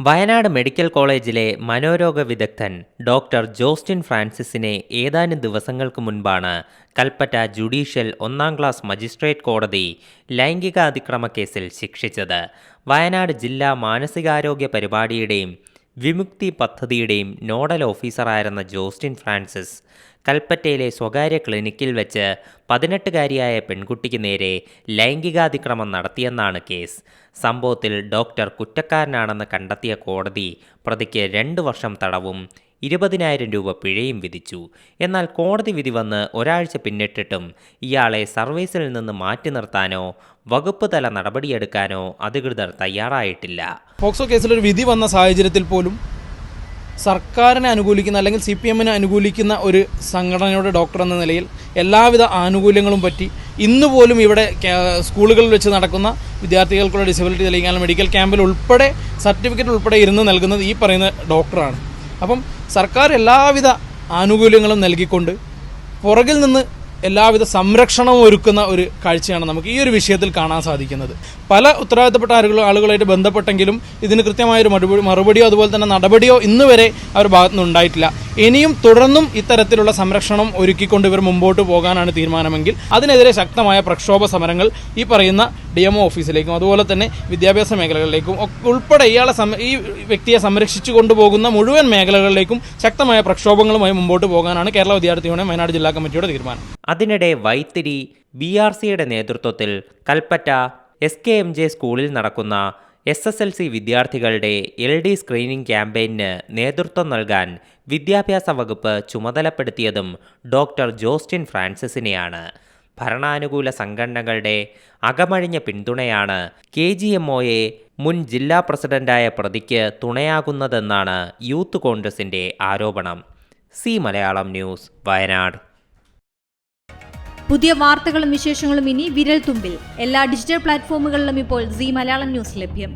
Wayanad medical കോളേജിലെ മനോരോഗ വിദഗ്ധൻ doctor Jostin ഫ്രാൻസിസിനെ ഏതാനും ദിവസങ്ങൾക്ക് മുൻപാണ് കൽപ്പറ്റ ജുഡീഷ്യൽ ഒന്നാം ക്ലാസ് മജിസ്ട്രേറ്റ് കോടതി ലൈംഗിക അതിക്രമ കേസിൽ ശിക്ഷിച്ചത്. വയനാട് ജില്ലാ മാനസികാരോഗ്യ പരിപാടിയുടെയും വിമുക്തി പദ്ധതിയുടെയും നോഡൽ ഓഫീസറായിരുന്ന ജോസ്റ്റിൻ ഫ്രാൻസിസ് കൽപ്പറ്റയിലെ സ്വകാര്യ ക്ലിനിക്കിൽ വെച്ച് പതിനെട്ടുകാരിയായ പെൺകുട്ടിക്ക് നേരെ ലൈംഗികാതിക്രമം നടത്തിയെന്നാണ് കേസ്. സംഭവത്തിൽ ഡോക്ടർ കുറ്റക്കാരനാണെന്ന് കണ്ടെത്തിയ കോടതി പ്രതിക്ക് രണ്ട് വർഷം തടവും ഇരുപതിനായിരം രൂപ പിഴയും വിധിച്ചു. എന്നാൽ കോടതി വിധി വന്ന് ഒരാഴ്ച പിന്നിട്ടിട്ടും ഇയാളെ സർവീസിൽ നിന്ന് മാറ്റി നിർത്താനോ വകുപ്പ് തല നടപടിയെടുക്കാനോ അധികൃതർ തയ്യാറായിട്ടില്ല. പോക്സോ കേസിലൊരു വിധി വന്ന സാഹചര്യത്തിൽ പോലും സർക്കാരിനെ അനുകൂലിക്കുന്ന അല്ലെങ്കിൽ സി പി എമ്മിനെ അനുകൂലിക്കുന്ന ഒരു സംഘടനയുടെ ഡോക്ടർ എന്ന നിലയിൽ എല്ലാവിധ ആനുകൂല്യങ്ങളും പറ്റി ഇന്നുപോലും ഇവിടെ സ്കൂളുകളിൽ വെച്ച് നടക്കുന്ന വിദ്യാർത്ഥികൾക്കുള്ള ഡിസബിലിറ്റി തെളിയിക്കാനുള്ള മെഡിക്കൽ ക്യാമ്പിൽ ഉൾപ്പെടെ സർട്ടിഫിക്കറ്റ് ഉൾപ്പെടെ ഇരുന്ന് നൽകുന്നത് ഈ പറയുന്ന ഡോക്ടറാണ്. അപ്പം സർക്കാർ എല്ലാവിധ ആനുകൂല്യങ്ങളും നൽകിക്കൊണ്ട് പുറകിൽ നിന്ന് എല്ലാവിധ സംരക്ഷണവും ഒരുക്കുന്ന ഒരു കാഴ്ചയാണ് നമുക്ക് ഈ ഒരു വിഷയത്തിൽ കാണാൻ സാധിക്കുന്നത്. പല ഉത്തരവാദിത്തപ്പെട്ട ആളുകൾ ആളുകളായിട്ട് ബന്ധപ്പെട്ടെങ്കിലും ഇതിന് കൃത്യമായൊരു മറുപടി മറുപടിയോ അതുപോലെ തന്നെ നടപടിയോ ഇന്നുവരെ അവർ അവരുടെ ഭാഗത്തു ഉണ്ടായിട്ടില്ല ഇനിയും തുടർന്നും ഇത്തരത്തിലുള്ള സംരക്ഷണം ഒരുക്കിക്കൊണ്ട് ഇവർ മുമ്പോട്ട് പോകാനാണ് തീരുമാനമെങ്കിൽ അതിനെതിരെ ശക്തമായ പ്രക്ഷോഭ സമരങ്ങൾ ഈ പറയുന്ന ഡി എം ഓഫീസിലേക്കും അതുപോലെ തന്നെ വിദ്യാഭ്യാസ മേഖലകളിലേക്കും ഉൾപ്പെടെ ഇയാളെ ഈ വ്യക്തിയെ സംരക്ഷിച്ചു കൊണ്ടുപോകുന്ന മുഴുവൻ മേഖലകളിലേക്കും ശക്തമായ പ്രക്ഷോഭങ്ങളുമായി മുമ്പോട്ട് പോകാനാണ് കേരള വിദ്യാർത്ഥി യൂണിയൻ വയനാട് ജില്ലാ കമ്മിറ്റിയുടെ തീരുമാനം. അതിനിടെ വൈത്തിരി ബി ആർ സിയുടെ നേതൃത്വത്തിൽ Kalpetta S K M J സ്കൂളിൽ നടക്കുന്ന എസ് എസ് എൽ സി വിദ്യാർത്ഥികളുടെ എൽ ഡി സ്ക്രീനിംഗ് ക്യാമ്പയിന് നേതൃത്വം നൽകാൻ വിദ്യാഭ്യാസ വകുപ്പ് ചുമതലപ്പെടുത്തിയതും ഡോക്ടർ ജോസ്റ്റിൻ ഫ്രാൻസിസിനെയാണ്. ഭരണാനുകൂല സംഘടനകളുടെ അകമഴിഞ്ഞ പിന്തുണയാണ് കെ ജി എം ഒയെ മുൻ ജില്ലാ പ്രസിഡന്റായ പ്രതിക്ക് തുണയാകുന്നതെന്നാണ് യൂത്ത് കോൺഗ്രസിന്റെ ആരോപണം. C Malayalam news Wayanad. പുതിയ വാർത്തകളും വിശേഷങ്ങളും ഇനി വിരൽ തുമ്പിൽ എല്ലാ ഡിജിറ്റൽ പ്ലാറ്റ്ഫോമുകളിലും ഇപ്പോൾ സി മലയാളം ന്യൂസ് ലഭ്യം.